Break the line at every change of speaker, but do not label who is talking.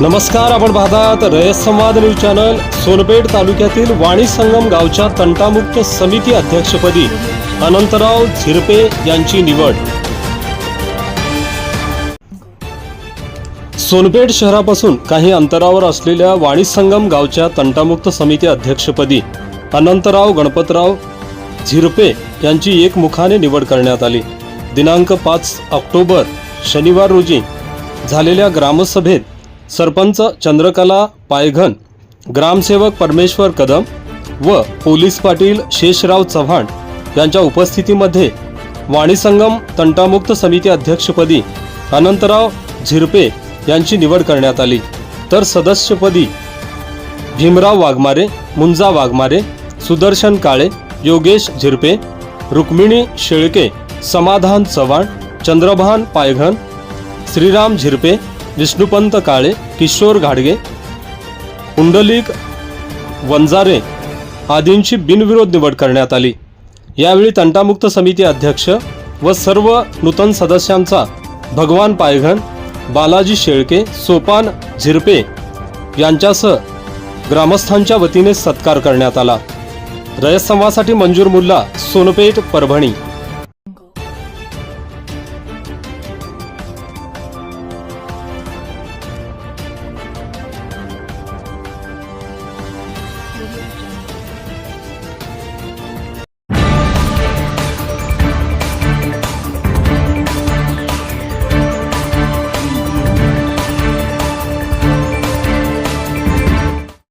नमस्कार आपण पाहतात रयत संवाद न्यूज चॅनल. सोनपेठ तालुक्यातील वाणी संगम गावच्या तंटामुक्त समिती अध्यक्षपदी अनंतराव झिरपे यांची निवड. सोनपेठ शहरापासून काही अंतरावर असलेल्या वाणी संगम गावच्या तंटामुक्त समिती अध्यक्षपदी अनंतराव गणपतराव झिरपे यांची एकमुखाने निवड करण्यात आली. दिनांक पाच ऑक्टोबर शनिवार रोजी झालेल्या ग्रामसभेत सरपंच चंद्रकला पायघन ग्रामसेवक परमेश्वर कदम व पोलीस पाटील शेषराव चव्हाण यांच्या उपस्थितीमध्ये वाणीसंगम तंटामुक्त समिती अध्यक्षपदी अनंतराव झिरपे यांची निवड करण्यात आली. तर सदस्यपदी भीमराव वाघमारे मुंजा वाघमारे सुदर्शन काळे योगेश झिरपे रुक्मिणी शेळके समाधान चव्हाण चंद्रभान पायघन श्रीराम झिरपे विष्णुपंत काळे किशोर घाडगे पुंडलिक वंजारे आदींची बिनविरोध निवड करण्यात आली. यावेळी तंटामुक्त समिती अध्यक्ष व सर्व नूतन सदस्यांचा भगवान पायघन बालाजी शेळके सोपान झिरपे यांच्यासह ग्रामस्थांच्या वतीने सत्कार करण्यात आला. रयत संवासाठी मंजूर मुल्ला सोनपेठ परभणी. Thank you.